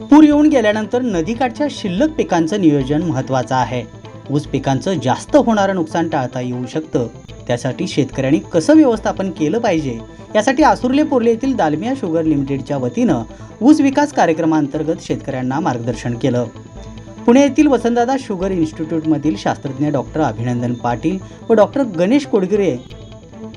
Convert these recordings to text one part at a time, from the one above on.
पूर येऊन गेल्यानंतर नदीकाठच्या शिल्लक पिकांचं नियोजन महत्त्वाचं आहे. ऊस पिकांचं जास्त होणारं नुकसान टाळता येऊ शकतं. त्यासाठी शेतकऱ्यांनी कसं व्यवस्थापन केलं पाहिजे? यासाठी आसुर्ले पोर्ले येथील दालमिया शुगर लिमिटेडच्या वतीनं ऊस विकास कार्यक्रमांतर्गत शेतकऱ्यांना मार्गदर्शन केलं. पुणे येथील वसंतदादा शुगर इन्स्टिट्यूटमधील शास्त्रज्ञ डॉक्टर अभिनंदन पाटील व डॉक्टर गणेश कोडगिरे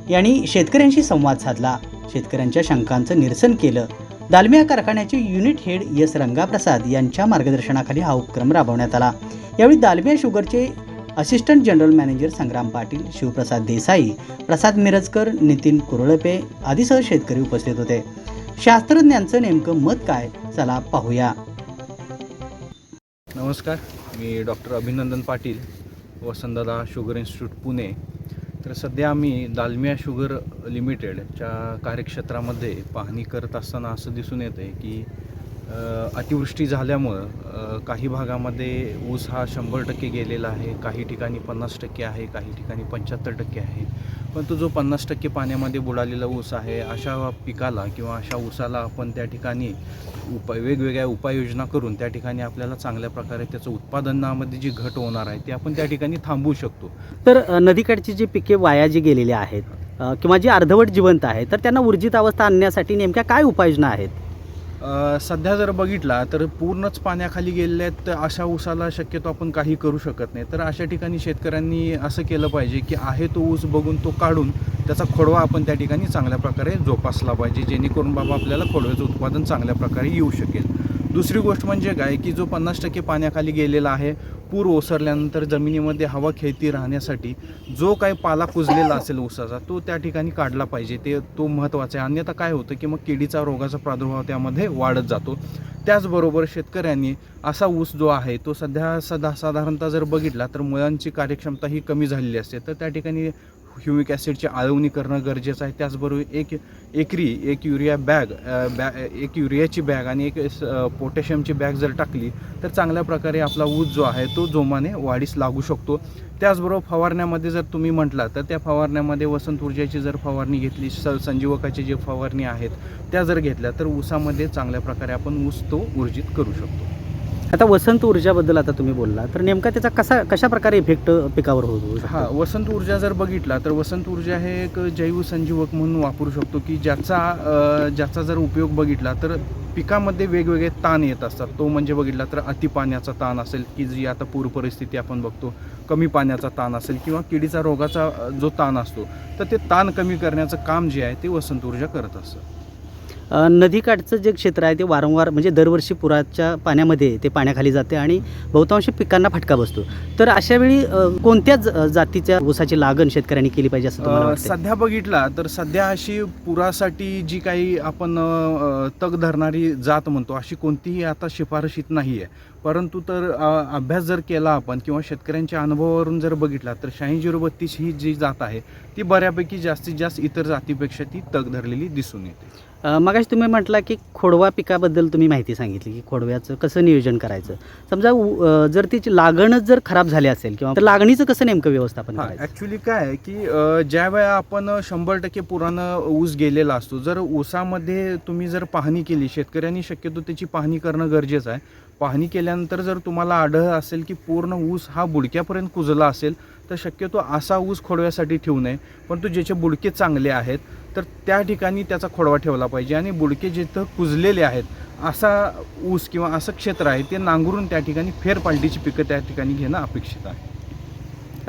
यांनी शेतकऱ्यांशी संवाद साधला. शेतकऱ्यांच्या शंकांचं निरसन केलं. दालमिया कारखान्याचे युनिट हेड एस रंगाप्रसाद यांच्या मार्गदर्शनाखाली हा उपक्रम राबवण्यात आला. यावेळी Dalmia शुगरचे assistant general manager Sangram Patil Shivprasad Desai Prasad Mirajkar Nitin Kuralpe आदीसह शेतकरी उपस्थित होते. शास्त्रज्ञांचं नेमकं मत काय? चला पाहूया. नमस्कार. मी doctor Abhinandan Patil Vasantdada sugar institute Pune. तर सध्या आम्ही दालमिया शुगर लिमिटेडच्या कार्यक्षेत्रामध्ये पाहणी करत असताना असं दिसून येतं आहे की अतिवृष्टी झाल्यामुळं काही भागामध्ये ऊस हा शंभर टक्के गेलेला आहे काही ठिकाणी पन्नास टक्के आहे काही ठिकाणी पंच्याहत्तर टक्के आहे. पण तो जो पन्नास टक्के पाण्यामध्ये बुडालेला ऊस आहे अशा पिकाला किंवा अशा ऊसाला आपण त्या ठिकाणी उपाय वेगवेगळ्या उपाययोजना करून त्या ठिकाणी आपल्याला चांगल्या प्रकारे त्याचं उत्पादनामध्ये जी घट होणार आहे ती आपण त्या ठिकाणी थांबवू शकतो. तर नदीकाठची जी पिके वाया जी गेलेली आहेत किंवा जी अर्धवट जिवंत आहे तर त्यांना ऊर्जित अवस्था आणण्यासाठी नेमक्या काय उपाययोजना आहेत? सध्या जर बघितला तर पूर्णच पाण्याखाली गेलेले आहेत तर अशा ऊसाला शक्यतो आपण काही करू शकत नाही. तर अशा ठिकाणी शेतकऱ्यांनी असं केलं पाहिजे की आहे तो ऊस बघून तो काढून त्याचा खोडवा आपण त्या ठिकाणी चांगल्या प्रकारे जोपासला पाहिजे जेणेकरून बाबा आपल्याला खोडव्याचं उत्पादन चांगल्या प्रकारे येऊ शकेल. दुसरी गोष्ट म्हणजे काय की जो पन्नास टक्के पाण्याखाली गेलेला आहे पूर ओसरल्यानंतर जमिनीमध्ये हवा खेळती राहण्यासाठी जो काही पाला कुजलेला असेल ऊसाचा तो त्या ठिकाणी काढला पाहिजे. ते तो महत्त्वाचा आहे. अन्यथा काय होतं की मग किडीचा रोगाचा प्रादुर्भाव त्यामध्ये वाढत जातो. त्याचबरोबर शेतकऱ्यांनी असा ऊस जो आहे तो सध्या सदा साधारणतः जर बघितला तर मुळांची कार्यक्षमता ही कमी झालेली असते. तर त्या ठिकाणी ह्युमिक ॲसिडची आळवणी करणं गरजेचं आहे. त्याचबरोबर एक एकरी एक युरिया बॅग बॅ एक युरियाची बॅग आणि एक स- पोटॅशियमची बॅग जर टाकली तर चांगल्या प्रकारे आपला ऊस जो आहे तो जोमाने वाढीस लागू शकतो. त्याचबरोबर फवारण्यामध्ये जर तुम्ही म्हटला तर त्या फवारण्यामध्ये वसंत ऊर्जाची जर फवारणी घेतली स संजीवकाची जी फवारणी आहेत त्या जर घेतल्या तर ऊसामध्ये चांगल्या प्रकारे आपण ऊस तो ऊर्जित करू शकतो. आता वसंत ऊर्जाबद्दल आता तुम्ही बोलला तर नेमका त्याचा कसा कशा प्रकारे इफेक्ट पिकावर होतो? हा वसंत ऊर्जा जर बघितला तर वसंत ऊर्जा हे एक जैव संजीवक म्हणून वापरू शकतो की ज्याचा ज्याचा जर उपयोग बघितला तर पिकामध्ये वेगवेगळे ताण येत असतात. तो म्हणजे बघितला तर अति पाण्याचा ताण असेल की जी आता पूर परिस्थिती आपण बघतो कमी पाण्याचा ताण असेल किंवा किडीचा रोगाचा जो ताण असतो तर ते ताण कमी करण्याचं काम जे आहे ते वसंत ऊर्जा करत असतं. नदीकाठचं जे क्षेत्र आहे ते वारंवार म्हणजे दरवर्षी पुराच्या पाण्यामध्ये ते पाण्याखाली जाते आणि बहुतांश पिकांना फटका बसतो. तर अशा वेळी कोणत्या जातीच्या ऊसाची लागण शेतकऱ्यांनी केली पाहिजे असं सध्या बघितला तर सध्या अशी पुरासाठी जी काही आपण तग धरणारी जात म्हणतो अशी कोणतीही आता शिफारशीत नाही आहे परंतु तर अभ्यास जर केला आपण किंवा शेतकऱ्यांच्या अनुभवावरून जर बघितला तर शहाऐंशी झिरो बत्तीस ही जी जात आहे ती बऱ्यापैकी जास्तीत जास्त इतर जातीपेक्षा ती तग धरलेली दिसून येते. मगाशी तुम्ही म्हटला की खोडवा पिकाबद्दल तुम्ही माहिती सांगितली की खोडव्याचं कसं नियोजन करायचं. समजा जर तिची लागणच जर खराब झाली असेल किंवा तर लागणीचं कसं नेमकं व्यवस्थापन ॲक्च्युली काय आहे की ज्या वेळा आपण शंभर टक्के पुरानं ऊस गेलेला असतो जर ऊसामध्ये तुम्ही जर पाहणी केली शेतकऱ्यांनी शक्यतो त्याची पाहणी करणं गरजेचं आहे. पाहणी केल्यानंतर जर तुम्हाला आढळ असेल की पूर्ण ऊस हा बुडक्यापर्यंत कुजला असेल तर शक्यतो असा ऊस खोडव्यासाठी ठेवू नये. परंतु ज्याचे बुडके चांगले आहेत तर त्या ठिकाणी त्याचा खोडवा ठेवला पाहिजे आणि बुडके जिथं कुजलेले आहेत असा ऊस किंवा असं क्षेत्र आहे ते नांगरून त्या ठिकाणी फेरपालटीची पिकं त्या ठिकाणी घेणं अपेक्षित आहे.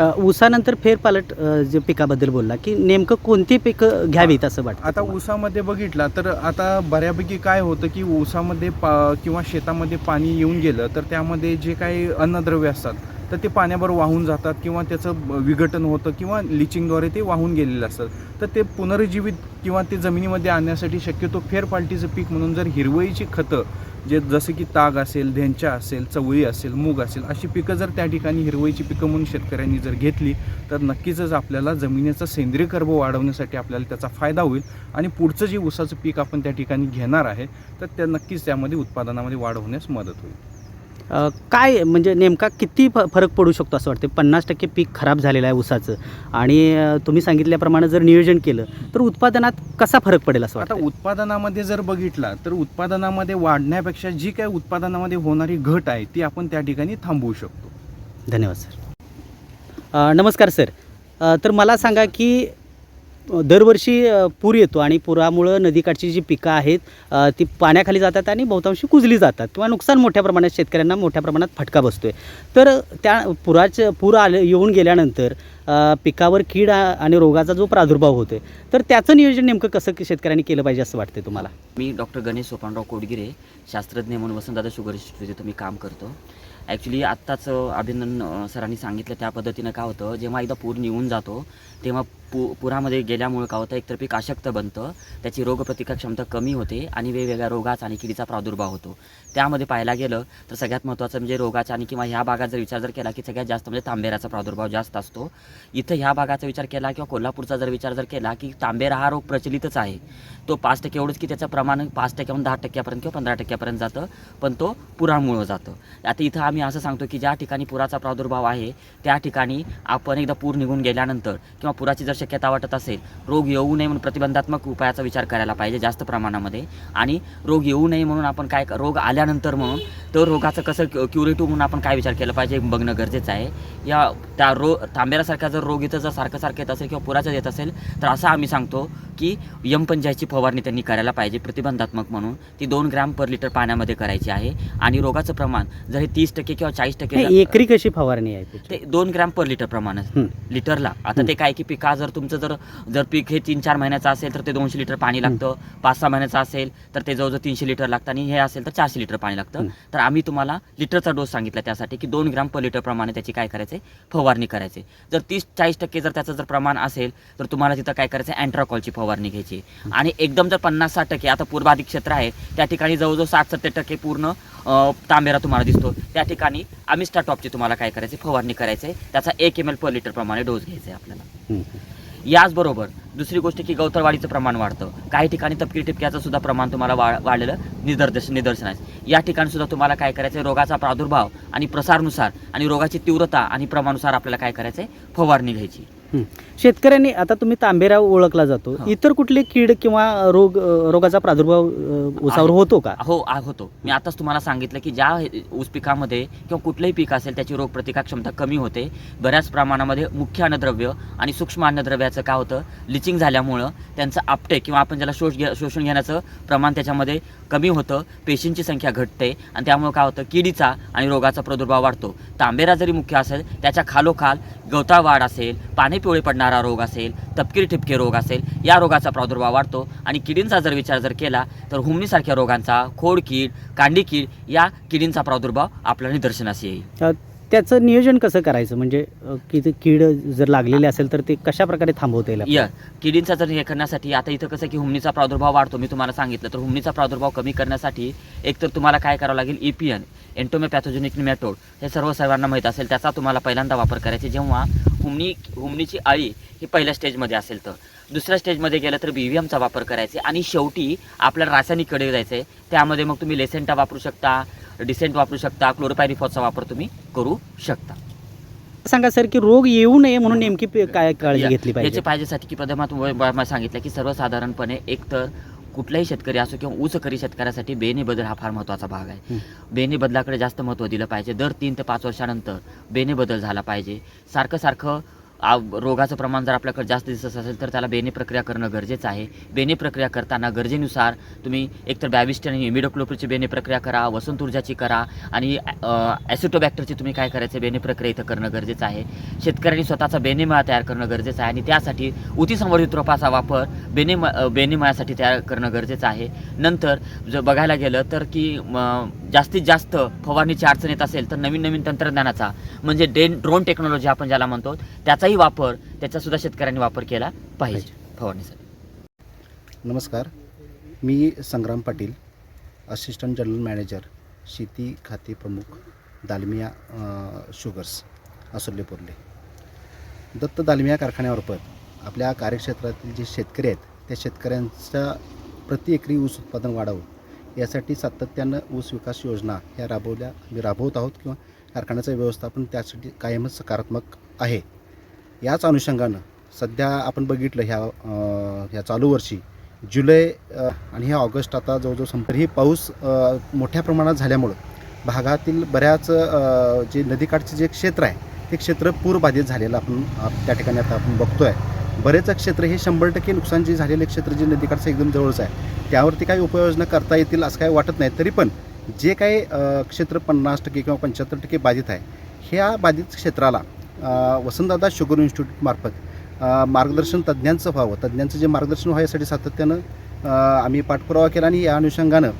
ऊसानंतर फेरपालट जे पिकाबद्दल बोलला की नेमकं कोणती पिकं घ्यावीत असं वाटतं आता? ऊसामध्ये बघितला तर आता बऱ्यापैकी काय होतं की ऊसामध्ये पा किंवा शेतामध्ये पाणी येऊन गेलं तर त्यामध्ये जे काही अन्नद्रव्य असतात तर ते पाण्यावर वाहून जातात किंवा त्याचं विघटन होतं किंवा लिचिंगद्वारे ते वाहून गेलेलं असतं तर ते पुनरुज्जीवित किंवा ते जमिनीमध्ये आणण्यासाठी शक्यतो फेरपालटीचं पीक म्हणून जर हिरवळीची खतं जे जसं की ताग असेल धेंच्या असेल चवळी असेल मूग असेल अशी पिकं जर त्या ठिकाणी हिरवळीची पिकं म्हणून शेतकऱ्यांनी जर घेतली तर नक्कीचच आपल्याला जमिनीचा सेंद्रिय कर्ब वाढवण्यासाठी आपल्याला त्याचा फायदा होईल आणि पुढचं जे ऊसाचं पीक आपण त्या ठिकाणी घेणार आहे तर त्या नक्कीच त्यामध्ये उत्पादनामध्ये वाढ होण्यास मदत होईल. काय म्हणजे नेमका किती फ फरक पडू शकतो असं वाटतं पन्नास टक्के पीक खराब झालेलं आहे ऊसाचं. आणि तुम्ही सांगितल्याप्रमाणे जर नियोजन केलं तर उत्पादनात कसा फरक पडेल असं आता वाटतं उत्पादनामध्ये जर बघितला तर उत्पादनामध्ये वाढण्यापेक्षा जी काही उत्पादनामध्ये होणारी घट आहे ती आपण त्या ठिकाणी थांबवू शकतो. धन्यवाद सर. नमस्कार सर. तर मला सांगा की दरवर्षी पूर येतो आणि पुरामुळं नदीकाठची जी पिकं आहेत ती पाण्याखाली जातात आणि बहुतांशी कुजली जातात किंवा नुकसान मोठ्या प्रमाणात शेतकऱ्यांना मोठ्या प्रमाणात फटका बसतो आहे तर त्या पुराचं पूर आले येऊन गेल्यानंतर पिकावर कीड आणि रोगाचा जो प्रादुर्भाव होतो आहे तर त्याचं नियोजन नेमकं कसं की शेतकऱ्यांनी केलं पाहिजे असं वाटतं तुम्हाला? मी डॉक्टर गणेश सोपानराव कोडगिरे शास्त्रज्ञ म्हणून वसंतदादा शुगर इन्स्टिट्यूट इथं मी काम करतो. ॲक्च्युली आत्ताच अभिनंदन सरांनी सांगितलं त्या पद्धतीनं काय होतं जेव्हा एकदा पूर निघून जातो तेव्हा पु पुरामध्ये गेल्यामुळं काय होतं एकतर पीक अशक्त बनतं. त्याची रोगप्रतिकार क्षमता कमी होते आणि वेगवेगळ्या रोगाचा आणि किडीचा प्रादुर्भाव होतो. त्यामध्ये पाहायला गेलं तर सगळ्यात महत्त्वाचं म्हणजे रोगाचा आणि किंवा ह्या भागात जर विचार जर केला की सगळ्यात जास्त म्हणजे तांबेराचा प्रादुर्भाव जास्त असतो. इथं ह्या भागाचा विचार केला किंवा कोल्हापूरचा जर विचार जर केला की तांबेरा हा रोग प्रचलितच आहे. तो पाच टक्के एवढंच की त्याचं प्रमाण पाच टक्क्याहून दहा टक्क्यापर्यंत किंवा पंधरा टक्क्यापर्यंत जातं. पण तो पुरामुळं जातं. आता इथं आम्ही असं सांगतो की ज्या ठिकाणी पुराचा प्रादुर्भाव आहे त्या ठिकाणी आपण एकदा पूर निघून गेल्यानंतर किंवा पुराची जर शक्यता वाटत असेल. रोग येऊ नये म्हणून प्रतिबंधात्मक उपायाचा विचार करायला पाहिजे जास्त प्रमाणामध्ये. आणि रोग येऊ नये म्हणून आपण काय रोग आल्यानंतर म्हणून तर रोगाचं कसं क्युरेटिव्ह म्हणून आपण काय विचार केला पाहिजे बघणं गरजेचं आहे. या त्या रो तांब्यासारख्या जर रोग इथं जर सारखं सारखं येत असेल किंवा पुराचं येत असेल तर असं आम्ही सांगतो की यम पंचायतची फवारणी त्यांनी करायला पाहिजे प्रतिबंधात्मक म्हणून. ती दोन ग्रॅम पर लिटर पाण्यामध्ये करायची आहे. आणि रोगाचं प्रमाण जर हे तीस टक्के किंवा चाळीस टक्के एकरी कशी फवारणी आहे? ते दोन ग्रॅम पर लिटर प्रमाण. लिटरला. आता ते काय की पिका जर तुमचं जर जर पीक हे तीन चार महिन्याचं असेल तर ते दोनशे लिटर पाणी लागतं. पाच सहा महिन्याचं असेल तर ते जवळजवळ तीनशे लिटर लागतं. आणि हे असेल तर चारशे लिटर पाणी लागतं. तर आम्ही तुम्हाला लिटरचा डोस सांगितला त्यासाठी की दोन ग्रॅम पर लिटर प्रमाणे त्याची काय करायचे? फवारणी करायचे. जर तीस चाळीस टक्के जर त्याचं जर प्रमाण असेल तर तुम्हाला तिथं काय करायचं? अँट्राकॉलची फवारणी घ्यायची. आणि एकदम जर पन्नास साठ टक्के आता पूर्वाधिक क्षेत्र आहे त्या ठिकाणी जवळजवळ साठ सत्तर टक्के पूर्ण तांबेरा तुम्हाला दिसतो. त्या ठिकाणी अमिस्टा टॉपची तुम्हाला काय करायचे फवारणी करायचे त्याचा एक एम एल पर लिटर प्रमाणे डोस घ्यायचा आहे आपल्याला. याचबरोबर दुसरी गोष्ट की गवतरवाढीचं प्रमाण वाढतं. काही ठिकाणी तपकी टिपक्याचं सुद्धा प्रमाण तुम्हाला वा वाढलेलं निदर्दश निदर्शन आहे या ठिकाणी सुद्धा तुम्हाला काय करायचं आहे रोगाचा प्रादुर्भाव आणि प्रसारनुसार आणि रोगाची तीव्रता आणि प्रमाणानुसार आपल्याला काय करायचं आहे फवारणी घ्यायची. शेतकऱ्यांनी आता तुम्ही तांबेरा ओळखला जातो. हा. इतर कुठले कीड किंवा रोग रोगाचा प्रादुर्भाव आहे. होतो का? हो होतो. मी आताच तुम्हाला सांगितलं की ज्या ऊस पिकामध्ये किंवा कुठलंही पीक असेल त्याची रोगप्रतिकार क्षमता कमी होते. बऱ्याच प्रमाणामध्ये मुख्य अन्नद्रव्य आणि सूक्ष्म अन्नद्रव्याचं काय होतं? लिचिंग झाल्यामुळं त्यांचं आपटे किंवा आपण ज्याला शोष घ्या शोषून घेण्याचं प्रमाण त्याच्यामध्ये कमी होतं. पेशींची संख्या घटते आणि त्यामुळे काय होतं? किडीचा आणि रोगाचा प्रादुर्भाव वाढतो. तांबेरा जरी मुख्य असेल त्याच्या खालोखाल गवताळ वाढ असेल पाणी पिवळे पडणारा रोग असेल तपकिरी ठिपके रोग असेल या रोगाचा प्रादुर्भाव वाढतो. आणि किडींचा जर विचार जर केला तर हुमणीसारख्या रोगांचा खोडकीड कांडी कीड या किडींचा प्रादुर्भाव आपल्या निदर्शनास येईल. त्याचं नियोजन कसं करायचं? म्हणजे अ, की ते कीड जर लागलेली असेल तर ते कशा प्रकारे थांबवता येईल या किडींचा जर हे करण्यासाठी आता इथं कसं की हुमणीचा प्रादुर्भाव वाढतो मी तुम्हाला सांगितलं. तर हुमणीचा प्रादुर्भाव कमी करण्यासाठी एकतर तुम्हाला काय करावं लागेल? E ईपीएन एन्टोमेपॅथोजेनिक निमॅटोड हे सर्व सर्वांना माहीत असेल. त्याचा तुम्हाला पहिल्यांदा वापर करायचे जेव्हा हुमणी हुमणीची अळी ही पहिल्या स्टेजमध्ये असेल तर. दुसऱ्या स्टेजमध्ये गेलं तर बी व्ही एमचा वापर करायचे आणि शेवटी आपल्याला रासायनिककडे जायचं. आहे त्यामध्ये मग तुम्ही लेसेंटा वापरू शकता डिसेंट वापरू शकता क्लोरोपायरिफॉसचा वापर तुम्ही करू शकता. सांगा सर की रोग येऊ नये म्हणून नेमकी काय काळजी घेतली पाहिजे? याच्या पाहिजेसाठी की प्रथमात सांगितलं की सर्वसाधारणपणे एक तर कुठलाही शेतकरी असो किंवा ऊसकरी शेतकऱ्यासाठी बेने बदल हा फार महत्त्वाचा भाग आहे. बेने बदलाकडे जास्त महत्त्व दिलं पाहिजे. दर तीन ते पाच वर्षानंतर बेने बदल झाला पाहिजे. सारखं सारखं रोगाचं प्रमाण जर आपल्याकडे जास्त दिसत असेल तर त्याला बेने प्रक्रिया करणं गरजेचं आहे. बेने प्रक्रिया करताना गरजेनुसार तुम्ही एकतर बॅविस्टन आणि इमिडोक्लोपरची बेने प्रक्रिया करा वसंत ऊर्जाची करा आणि ॲसिटोबॅक्टरची तुम्ही काय करायचं बेने प्रक्रिया इथं करणं गरजेचं आहे. शेतकऱ्यांनी स्वतःचा बेनेमळा तयार करणं गरजेचं आहे आणि त्यासाठी उती संवर्धित रोपाचा वापर बेनेम अ, बेनेमळ्यासाठी तयार करणं गरजेचं आहे. नंतर जर बघायला गेलं तर की जास्तीत जास्त फवारणीची अडचण येत असेल तर नवीन नवीन तंत्रज्ञानाचा म्हणजे डेन ड्रोन टेक्नॉलॉजी आपण ज्याला म्हणतो त्याचाही वापर त्याचासुद्धा शेतकऱ्यांनी वापर केला पाहिजे. फवारणीसाठी. नमस्कार. मी Sangram Patil assistant general manager शेती खाते प्रमुख दालमिया शुगर्स असोल्ले पोर्ले. दत्त दालमिया कारखान्यामार्फत आपल्या कार्यक्षेत्रातील जे शेतकरी आहेत त्या शेतकऱ्यांचा प्रति एकरी ऊस उत्पादन वाढावं यासाठी सातत्यानं ऊस विकास योजना ह्या राबवल्या आम्ही राबवत आहोत किंवा कारखान्याचं व्यवस्थापन त्यासाठी कायमच सकारात्मक आहे. याच अनुषंगानं सध्या आपण बघितलं ह्या ह्या चालू वर्षी जुलै आणि ह्या ऑगस्ट आता जवळजवळ संप ही पाऊस मोठ्या प्रमाणात झाल्यामुळं भागातील बऱ्याच जे नदीकाठचे जे क्षेत्र आहे ते क्षेत्र पूरबाधित झालेलं आपण त्या ठिकाणी आता आपण बघतो आहे बरेच क्षेत्र हे शंभर टक्के नुकसान जे झालेले क्षेत्र जे नदीकाठचं एकदम जवळच आहे त्यावरती काही उपाययोजना करता येतील असं काही वाटत नाही. तरी पण जे काही क्षेत्र पन्नास टक्के किंवा पंच्याहत्तर टक्के बाधित आहे ह्या बाधित क्षेत्राला वसंतदादा शुगर इन्स्टिट्यूटमार्फत मार्गदर्शन तज्ज्ञांचं व्हावं. तज्ज्ञांचं जे मार्गदर्शन व्हायसाठी सातत्यानं आम्ही पाठपुरावा केला आणि या अनुषंगानं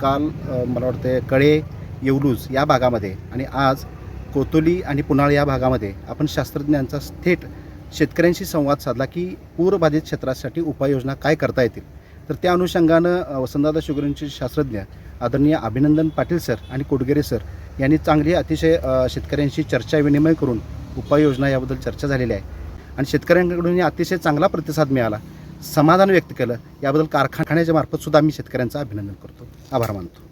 काल मला वाटतं कळे येवलूज या भागामध्ये आणि आज कोतोली आणि पुनाळ या भागामध्ये आपण शास्त्रज्ञांचा थेट शेतकऱ्यांशी संवाद साधला की पूरबाधित क्षेत्रासाठी उपाययोजना काय करता येतील? तर त्या अनुषंगानं वसंतदादा शुगरांचे शास्त्रज्ञ आदरणीय अभिनंदन पाटील सर आणि कोटगेरे सर यांनी चांगली अतिशय शेतकऱ्यांशी चर्चा विनिमय करून उपाययोजना याबद्दल चर्चा झालेली आहे. आणि शेतकऱ्यांकडून अतिशय चांगला प्रतिसाद मिळाला समाधान व्यक्त केलं. याबद्दल कारखान्याच्या मार्फत सुद्धा मी शेतकऱ्यांचं अभिनंदन करतो. आभार मानतो.